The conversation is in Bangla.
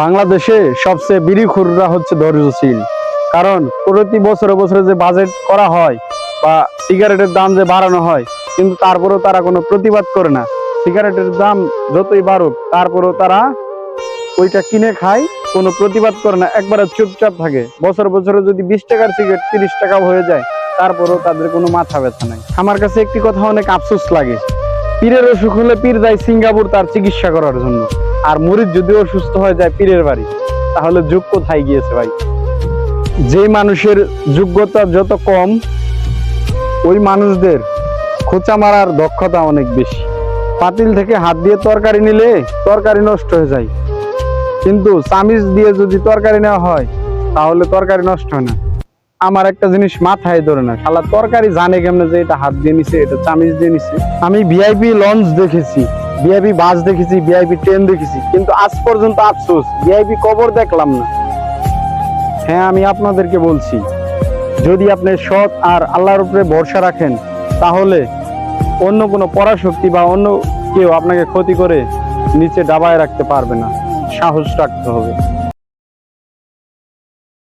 বাংলাদেশে সবচেয়ে বিড়িখুররা হচ্ছে ধৈর্যশীল কারণ প্রতি বছরে বছরে যে বাজেট করা হয় বা সিগারেটের দাম যে বাড়ানো হয়, কিন্তু তারপরেও তারা কোনো প্রতিবাদ করে না। সিগারেটের দাম যতই বাড়ুক, তারপরেও তারা ওইটা কিনে খায়, কোনো প্রতিবাদ করে না। একবারে চুপচাপ থাকে। বছর বছরে যদি বিশ টাকার সিগারেট তিরিশ টাকা হয়ে যায়, তারপরেও তাদের কোনো মাথা ব্যথা নাই। আমার কাছে একটি কথা অনেক আফসোস লাগে। পীরের অসুখ হলে পীর যায় সিঙ্গাপুর তার চিকিৎসা করার জন্য। আর মুরিদ যদি অসুস্থ হয়ে যায় পীরের বাড়ি, তাহলে যুগ কোথায় গিয়েছে ভাই? যে মানুষের যোগ্যতা যত কম, ওই মানুষদের খোঁচা মারার দক্ষতা অনেক বেশি। পাতিল থেকে হাত দিয়ে তরকারি নিলে তরকারি নষ্ট হয়ে যায়। কিন্তু চামিচ দিয়ে যদি তরকারি নেওয়া হয়, তাহলে তরকারি নষ্ট হয় না। আমার একটা জিনিস মাথায় ধরে না, শালা তরকারি জানে কেমনে যে এটা হাত দিয়ে নিছে, এটা চামিচ দিয়ে নিছে। আমি ভিআইপি লঞ্চ দেখেছি। ভিআইপি বাস দেখেছি ভিআইপি ট্রেন দেখেছি, কিন্তু আজ পর্যন্ত আফসোস ভিআইপি কবর দেখলাম না। হ্যাঁ আমি আপনাদেরকে বলছি, যদি আপনি সৎ আর আল্লাহর উপরে ভরসা রাখেন, তাহলে অন্য কোনো পরাশক্তি বা অন্য কেউ আপনাকে ক্ষতি করে নিচে ডাবায় রাখতে পারবে না। সাহস রাখতে হবে।